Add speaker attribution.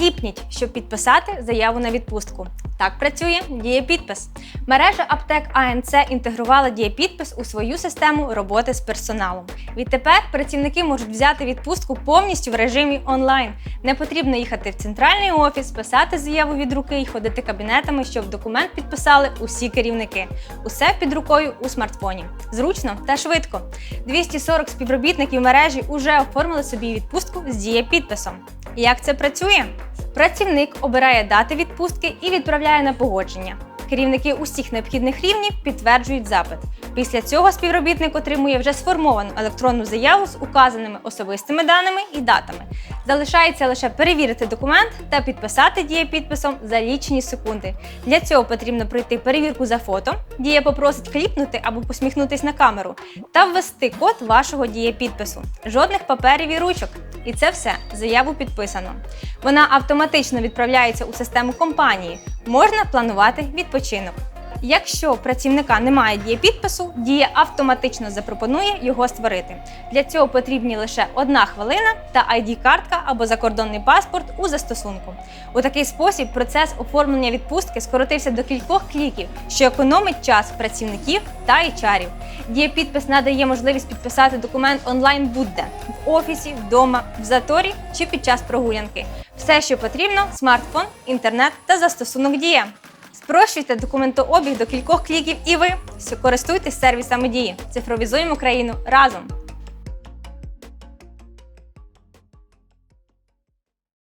Speaker 1: Клікніть, щоб підписати заяву на відпустку. Так працює дієпідпис. Мережа аптек АНЦ інтегрувала дієпідпис у свою систему роботи з персоналом. Відтепер працівники можуть взяти відпустку повністю в режимі онлайн. Не потрібно їхати в центральний офіс, писати заяву від руки і ходити кабінетами, щоб документ підписали усі керівники. Усе під рукою у смартфоні. Зручно та швидко. 240 співробітників мережі уже оформили собі відпустку з дієпідписом. Як це працює? Працівник обирає дати відпустки і відправляє на погодження. Керівники усіх необхідних рівнів підтверджують запит. Після цього співробітник отримує вже сформовану електронну заяву з указаними особистими даними і датами. Залишається лише перевірити документ та підписати дієпідписом за лічені секунди. Для цього потрібно пройти перевірку за фото. Дія попросить кліпнути або посміхнутись на камеру та ввести код вашого дієпідпису. Жодних паперів і ручок. І це все заяву підписано. Вона автоматично відправляється у систему компанії. Можна планувати відпочинок. Якщо працівника немає дієпідпису, дія автоматично запропонує його створити. Для цього потрібні лише одна хвилина та ID-картка або закордонний паспорт у застосунку. У такий спосіб процес оформлення відпустки скоротився до кількох кліків, що економить час працівників та HR-ів. Дієпідпис надає можливість підписати документ онлайн будь-де в офісі, вдома, в заторі чи під час прогулянки. Все, що потрібно: смартфон, інтернет та застосунок Дія. Спрощуйте документообіг до кількох кліків і ви користуйтесь сервісами дії. Цифровізуємо країну разом.